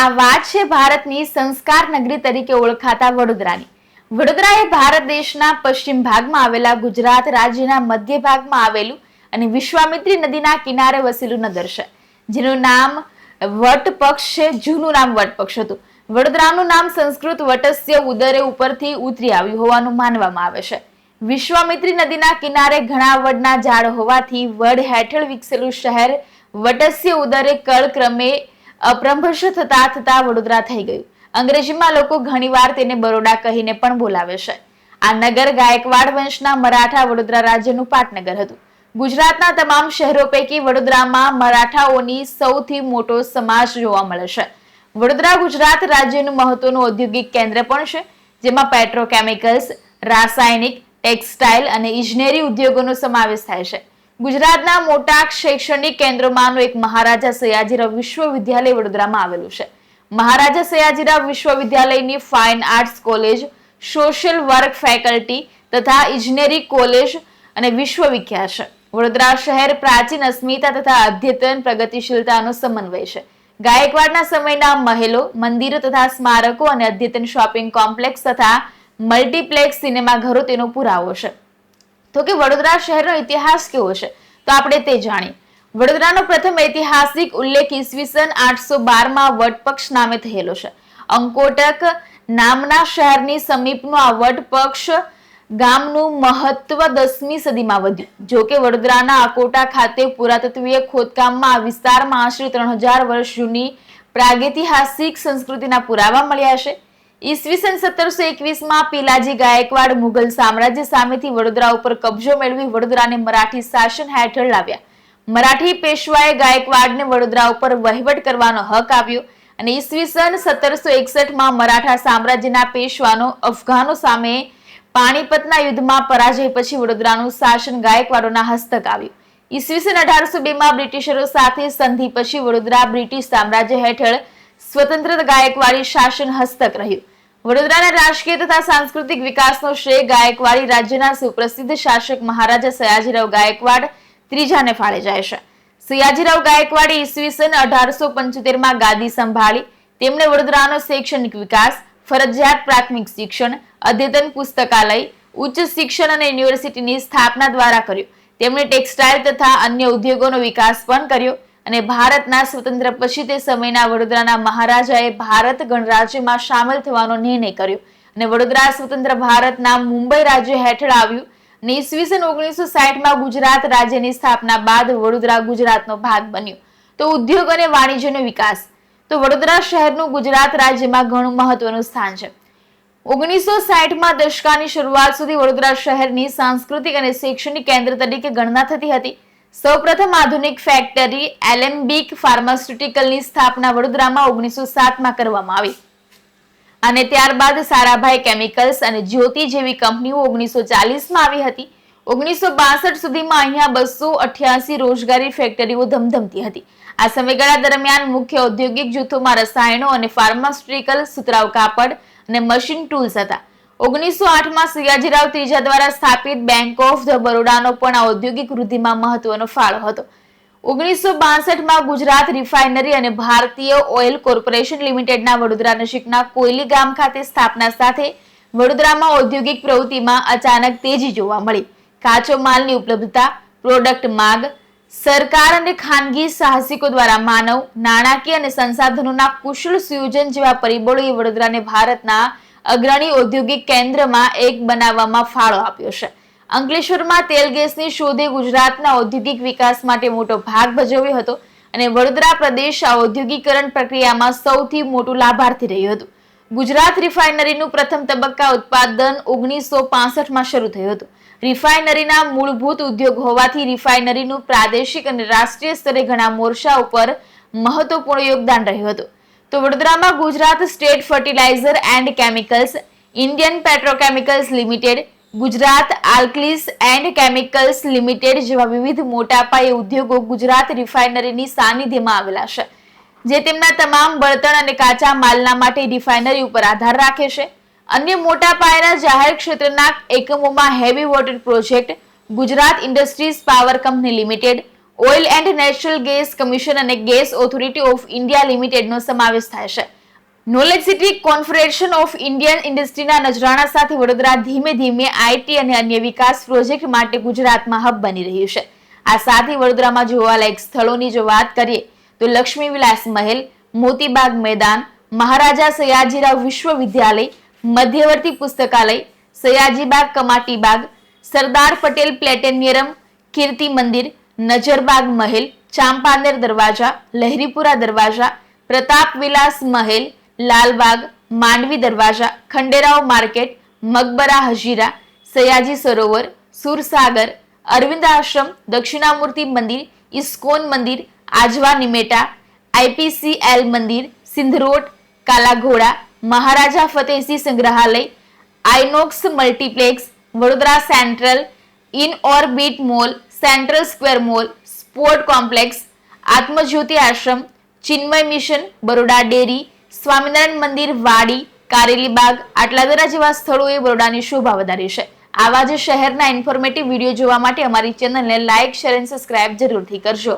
આ વાત છે ભારતની સંસ્કાર નગરી તરીકે ઓળખાતા વડોદરાની. વડોદરા એ ભારત દેશના પશ્ચિમ ભાગમાં આવેલા ગુજરાત રાજ્યના મધ્ય ભાગમાં આવેલું અને વિશ્વામિત્રી નદીના કિનારે વસેલું નગર છે જેનું નામ વટપક્ષ છે, જૂનું નામ વટપક્ષ હતું. વડોદરાનું નામ સંસ્કૃત વટસ્ય ઉદરે ઉપરથી ઉતરી આવ્યું હોવાનું માનવામાં આવે છે. વિશ્વામિત્રી નદીના કિનારે ઘણા વડના ઝાડ હોવાથી વડ હેઠળ વિકસેલું શહેર વટસ્ય ઉદરે કળક્રમે અપ્રંભશ થતા થતા વડોદરા થઈ ગયું. અંગ્રેજીમાં લોકો ઘણીવાર તેને બરોડા કહીને પણ બોલાવે છે. આ નગર ગાયકવાડ વંશના મરાઠા વડોદરા રાજ્યનું પાટનગર હતું. ગુજરાતના તમામ શહેરો પૈકી વડોદરામાં મરાઠાઓની સૌથી મોટો સમાજ જોવા મળે છે. વડોદરા ગુજરાત રાજ્યનું મહત્વનું ઔદ્યોગિક કેન્દ્ર પણ છે, જેમાં પેટ્રોકેમિકલ્સ, રાસાયણિક, ટેક્સટાઇલ અને ઇજનેરી ઉદ્યોગોનો સમાવેશ થાય છે. ગુજરાતના મોટા શૈક્ષણિક કેન્દ્રોમાંનું એક મહારાજા સયાજીરાવ વિશ્વવિદ્યાલય વડોદરામાં આવેલું છે. Maharaja Sayajirao વિશ્વવિદ્યાલયની fine arts college, social work faculty તથા ઇજનેરી કોલેજ અને વિશ્વવિખ્યાત છે. વડોદરા શહેર પ્રાચીન અસ્મિતા તથા અદ્યતન પ્રગતિશીલતાનો સમન્વય છે. ગાયકવાડના સમયના મહેલો, મંદિરો તથા સ્મારકો અને અદ્યતન શોપિંગ કોમ્પ્લેક્સ તથા મલ્ટીપ્લેક્સ સિનેમાઘરો તેનો પુરાવો છે. તો કે વડોદરા શહેરનો ઇતિહાસ કેવો છે? તો આપણે તે જાણીએ. વડોદરાનો પ્રથમ ઐતિહાસિક ઉલ્લેખ ઈસવીસન આઠસો બારમાં વટપક્ષ નામે થયેલો છે. અંકોટક નામના શહેરની સમીપનું આ વટપક્ષ ગામનું મહત્વ દસમી સદીમાં વધ્યું. જો કે વડોદરાના અકોટા ખાતે પુરાતત્વીય ખોદકામમાં આ વિસ્તારમાં આશરે ત્રણ હજાર વર્ષ જૂની પ્રાગૈતિહાસિક સંસ્કૃતિના પુરાવા મળ્યા છે. ઈસવીસન સત્તરસો એકવીસમાં પિલાજી ગાયકવાડ મુઘલ સામ્રાજ્ય સામેથી વડોદરા ઉપર કબજો મેળવી વડોદરાને મરાઠી શાસન હેઠળ લાવ્યા. મરાઠી પેશવાએ ગાયકવાડને વડોદરા ઉપર વહીવટ કરવાનો હક આપ્યો અને ઈસવીસન સત્તરસો એકસઠમાં મરાઠા સામ્રાજ્યના પેશવાનો અફઘાનો સામે પાણીપતના યુદ્ધમાં પરાજય પછી વડોદરાનું શાસન ગાયકવાડોના હસ્તક આવ્યું. ઈસવીસન અઢારસો બેમાં બ્રિટિશરો સાથે સંધિ પછી વડોદરા બ્રિટિશ સામ્રાજ્ય હેઠળ સ્વતંત્ર ગાયકવાડી શાસન હસ્તક રહ્યું. વડોદરાના રાજકીય તથા સાંસ્કૃતિક વિકાસનો શ્રેય ગાયકવાડી રાજ્યના સુપ્રસિદ્ધ શાસક મહારાજા સયાજીરાવ ગાયકવાડ ત્રીજાને ફાળે જાય છે. સયાજીરાવ ગાયકવાડે ઈસવીસન અઢારસો પંચોતેરમાં ગાદી સંભાળી, તેમણે વડોદરાનો શૈક્ષણિક વિકાસ, ફરજિયાત પ્રાથમિક શિક્ષણ, અદ્યતન પુસ્તકાલય, ઉચ્ચ શિક્ષણ અને યુનિવર્સિટીની સ્થાપના દ્વારા કર્યું. તેમણે ટેક્સટાઇલ તથા અન્ય ઉદ્યોગોનો વિકાસ પણ કર્યો. અને ભારતના સ્વતંત્ર પછી તે સમયના વડોદરાના મહારાજાએ ભારત ગણરાજ્યમાં સામેલ થવાનો નિર્ણય કર્યો. અને વડોદરા સ્વતંત્ર ભારતના મુંબઈ રાજ્ય હેઠળ આવ્યું. અને ઈસવીસન ઓગણીસો સાઠમાં ગુજરાત રાજ્યની સ્થાપના બાદ વડોદરા ગુજરાતનો ભાગ બન્યું. તો ઉદ્યોગ અને વાણિજ્યનો વિકાસ. તો વડોદરા શહેરનું ગુજરાત રાજ્યમાં ઘણું મહત્વનું સ્થાન છે. ઓગણીસો સાઠમાં દશકાની શરૂઆત સુધી વડોદરા શહેરની સાંસ્કૃતિક અને શૈક્ષણિક કેન્દ્ર તરીકે ગણના થતી હતી. સૌપ્રથમ આધુનિક ફેક્ટરી એલેમ્બિક ફાર્માસ્યુટિકલની સ્થાપના વડોદરામાં ઓગણીસો સાતમાં કરવામાં આવી. અને ત્યારબાદ સારાભાઈ કેમિકલ્સ અને જ્યોતિ જેવી કંપનીઓ ઓગણીસો ચાલીસમાં આવી હતી. ઓગણીસો બાસઠ સુધીમાં અહીંયા બસો અઠ્યાસી રોજગારી ફેક્ટરીઓ ધમધમતી હતી. આ સમયગાળા દરમિયાન મુખ્ય ઔદ્યોગિક જૂથોમાં રસાયણો અને ફાર્માસ્યુટિકલ સુતરાઉ કાપડ અને મશીન ટૂલ્સ હતા. ઓગણીસો આઠમાં સયાજીરાવ ત્રીજા દ્વારા સ્થાપિત બેંક ઓફ ધ બરોડાનો પણ આ ઔદ્યોગિક વૃદ્ધિમાં મહત્વનો ફાળો હતો. ઓગણીસો બાસઠમાં ગુજરાત રિફાઇનરી અને ભારતીય ઓઇલ કોર્પોરેશન લિમિટેડના વડોદરા નજીકના કોયલી ગામ ખાતે સ્થાપના સાથે વડોદરામાં ઔદ્યોગિક પ્રવૃત્તિમાં અચાનક તેજી જોવા મળી. કાચો માલની ઉપલબ્ધતા પ્રોડક્ટ માગ, સરકાર અને ખાનગી સાહસિકો દ્વારા માનવ, નાણાકીય અને સંસાધનોના કુશળ સુયોજન જેવા પરિબળોએ વડોદરાને ભારતના અગ્રણી ઔદ્યોગિક કેન્દ્રમાં એક બનાવવામાં ફાળો આપ્યો છે. અંકલેશ્વરમાં તેલ ગેસની શોધે ગુજરાતના ઔદ્યોગિક વિકાસ માટે મોટો ભાગ ભજવ્યો હતો અને વડોદરા પ્રદેશ આ ઔદ્યોગિકરણ પ્રક્રિયામાં સૌથી મોટું લાભાર્થી રહ્યું હતું. ગુજરાત રિફાઇનરીનું પ્રથમ તબક્કા ઉત્પાદન ઓગણીસો પાસઠમાં શરૂ થયું હતું. રિફાઇનરીના મૂળભૂત ઉદ્યોગ હોવાથી રિફાઇનરીનું પ્રાદેશિક અને રાષ્ટ્રીય સ્તરે ઘણા મોરચા ઉપર મહત્વપૂર્ણ યોગદાન રહ્યું હતું. તો વડોદરામાં Gujarat state fertilizer and chemicals, Indian petrochemicals limited, Gujarat alkalis and chemicals limited જેવા વિવિધ મોટા પાયે ઉદ્યોગો ગુજરાત રિફાઇનરીની સાનિધ્યમાં આવેલા છે, જે તેમના તમામ બળતણ અને કાચા માલના માટે રિફાઇનરી ઉપર આધાર રાખે છે. અન્ય મોટા પાયાના જાહેર ક્ષેત્રના એકમોમાં heavy water project Gujarat industries power company limited oil and natural gas commission અને ગેસ ઓથોરિટી ઓફ ઇન્ડિયા લિમિટેડનો સમાવેશ થાય છે. Knowledge city confederation of Indian ઇન્ડસ્ટ્રીના નજરાણા સાથે વડોદરા ધીમે ધીમે આઈટી અને અન્ય વિકાસ પ્રોજેક્ટ માટે ગુજરાતમાં હબ બની રહ્યું છે. આ સાથે વડોદરામાં જોવાલાયક સ્થળોની જો વાત કરીએ, તો લક્ષ્મી વિલાસ મહેલ, મોતીબાગ મેદાન, મહારાજા સયાજીરાવ વિશ્વવિદ્યાલય, મધ્યવર્તી પુસ્તકાલય, સયાજીબાગ કમાટીબાગ, સરદાર પટેલ પ્લેટેનિયરમ, કીર્તિ મંદિર नजरबाग महल चांपानेर दरवाजा लहरीपुरा दरवाजा प्रताप विलास महल लालबाग मांडवी दरवाजा खंडेराव मार्केट मकबरा हजीरा सयाजी सरोवर सुरसागर अरविंद आश्रम दक्षिणामूर्ती मंदिर इस्कोन मंदिर आजवा निमेटा आय पी सी एल मंदिर सिंधरोड कालाघोडा महाराजा फतेसी संग्रहालय INOX multiplex Vadodara central in orbit mall, central square mall, sport complex, Atmajyoti Ashram, Chinmaya mission, Baroda dairy, Swaminarayan Mandir, વાડી કારેલીબાગ આટલાદરા જેવા સ્થળોએ બરોડાની શોભા વધારી છે. આવા જ શહેરના ઇન્ફોર્મેટિવ વીડિયો જોવા માટે અમારી ચેનલને લાઇક શેર અને સબસ્ક્રાઇબ જરૂરથી કરજો.